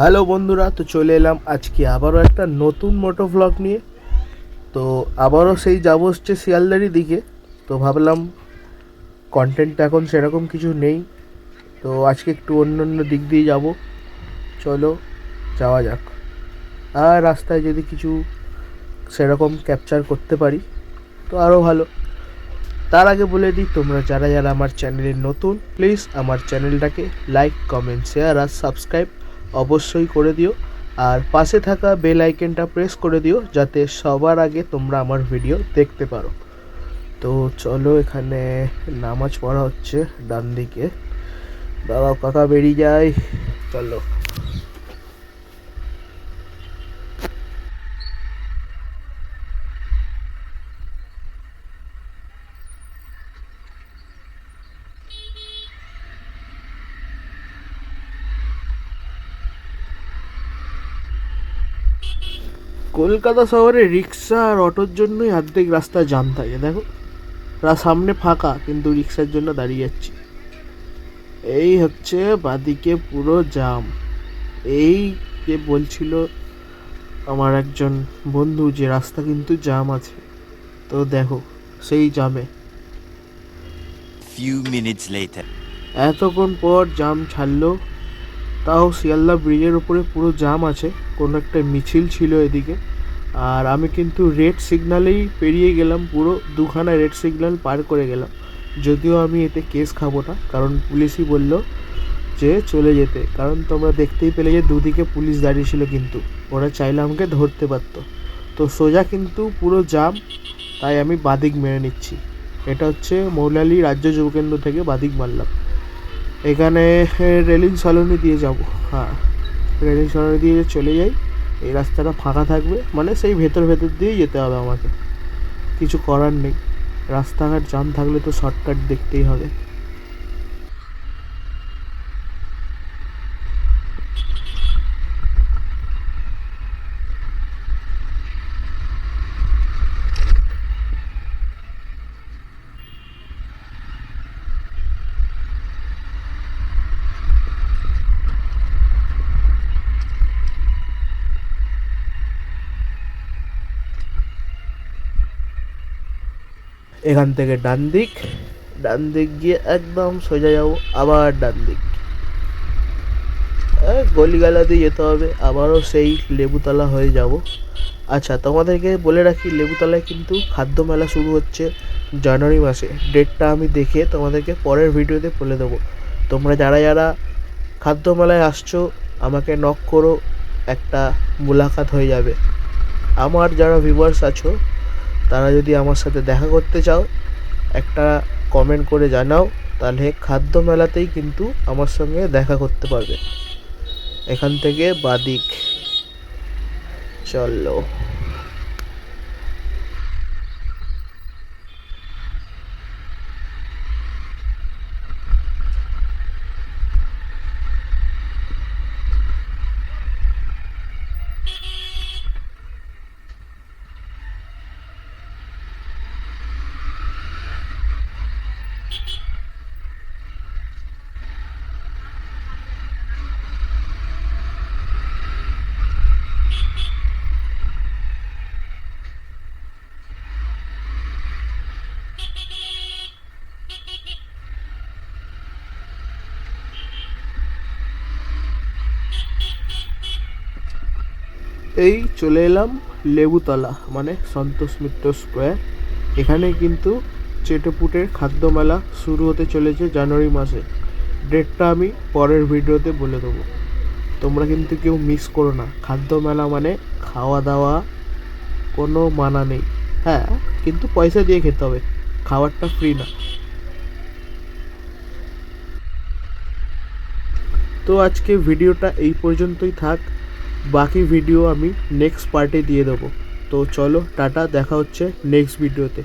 Hello বন্ধুরা, তো চলে এলাম আজকে আবারও একটা নতুন মোটো ভ্লগ নিয়ে। তো আবারও সেই যাব হচ্ছে শিয়ালদারি দিকে। তো ভাবলাম কন্টেন্টটা এখন সেরকম কিছু নেই। তো আজকে একটু অন্য অন্য দিক দিয়ে যাব। চলো, যাওয়া যাক। আর রাস্তায় যদি কিছু সেরকম ক্যাপচার করতে পারি, তো আরও ভালো। তার আগে বলে দিই, তোমরা যারা যারা আমার চ্যানেলে নতুন প্লিজ আমার চ্যানেলটাকে লাইক কমেন্ট শেয়ার আর সাবস্ক্রাইব অবশ্যই করে দিও। আর পাশে থাকা বেল আইকনটা প্রেস করে দিও, যাতে সবার আগে তোমরা আমার ভিডিও দেখতে পারো। তো চলো এখানে নামাজ পড়া হচ্ছে ডান দিকে বাবা, কাকা বেরিয়ে যায়। চলো। কলকাতা শহরে রিক্সা আর অটোর জন্যই অর্ধেক রাস্তা জাম থাকে দেখো। সামনে ফাঁকা কিন্তু রিক্সার জন্য দাঁড়িয়ে যাচ্ছি। এই হচ্ছে বাদিকে পুরো জাম এই যে বলছিল আমার একজন বন্ধু যে রাস্তা কিন্তু জাম আছে। তো দেখো সেই জামে Few minutes later. এতক্ষণ পর জাম ছাড়লো। তাও শিয়ালদা ব্রিজের উপরে পুরো জাম আছে, কোনো একটা মিছিল ছিল এদিকে। আর আমি কিন্তু রেড সিগনালেই পেরিয়ে গেলাম, পুরো দুখানা রেড সিগনাল পার করে গেলাম। যদিও আমি এতে কেস খাব না, কারণ পুলিশই বলল যে চলে যেতে। কারণ তোমরা দেখতেই পেলে যে দুদিকে পুলিশ দাঁড়িয়ে ছিল কিন্তু, ওরা চাইলে আমাকে ধরতে পারতো। তো সোজা কিন্তু পুরো জাম তাই আমি বাদিক মেরে নিচ্ছি। এটা হচ্ছে মৌলালি রাজ্য যুবকেন্দ্র থেকে বাদিক মারলাম। এখানে রেলিং সলনি দিয়ে যাব। হ্যাঁ রেলিং সলনি দিয়ে চলে যাই, এই রাস্তাটা ফাঁকা থাকবে। মানে সেই ভেতর ভেতর দিয়েই যেতে হবে আমাকে। কিছু করার নেই। রাস্তাঘাট জাম থাকলে তো শর্টকাট দেখতেই হবে। এখান থেকে ডান দিক ডান দিক গিয়ে একদম সোজা যাব, আবার ডান দিক। গলিগালা দিয়ে যেতে হবে, আবারও সেই লেবুতলা হয়ে যাব। আচ্ছা তোমাদেরকে বলে রাখি, লেবুতলায় কিন্তু খাদ্য মেলা শুরু হচ্ছে জানুয়ারি মাসে। ডেটটা আমি দেখে তোমাদেরকে পরের ভিডিওতে বলে দেবো। তোমরা যারা যারা খাদ্য মেলায় আসছো, আমাকে নক করো, একটা মুলাকাত হয়ে যাবে। আমার যারা ভিউয়ার্স আছো তারা যদি আমার সাথে দেখা করতে চাও, একটা কমেন্ট করে জানাও, তাহলে খাদ্য মেলাতেই কিন্তু আমার সঙ্গে দেখা করতে পারবে। এখান থেকে বাদিক। চলো। এই চলে এলাম লেবুতলা মানে সন্তোষ মিত্র স্কোয়ার। এখানে কিন্তু চেটেপুটের খাদ্য মেলা শুরু হতে চলেছে জানুয়ারি মাসে। ডেটটা আমি পরের ভিডিওতে বলে দেবো। তোমরা কিন্তু কেউ মিস করো না। খাদ্য মেলা মানে খাওয়া দাওয়া কোনো মানা নেই। হ্যাঁ কিন্তু পয়সা দিয়ে খেতে হবে। খাবারটা ফ্রি না। তো আজকে ভিডিওটা এই পর্যন্তই থাক। বাকি ভিডিও আমি নেক্সট পার্টে দিয়ে দেবো। তো চলো টাটা দেখা হচ্ছে নেক্সট ভিডিওতে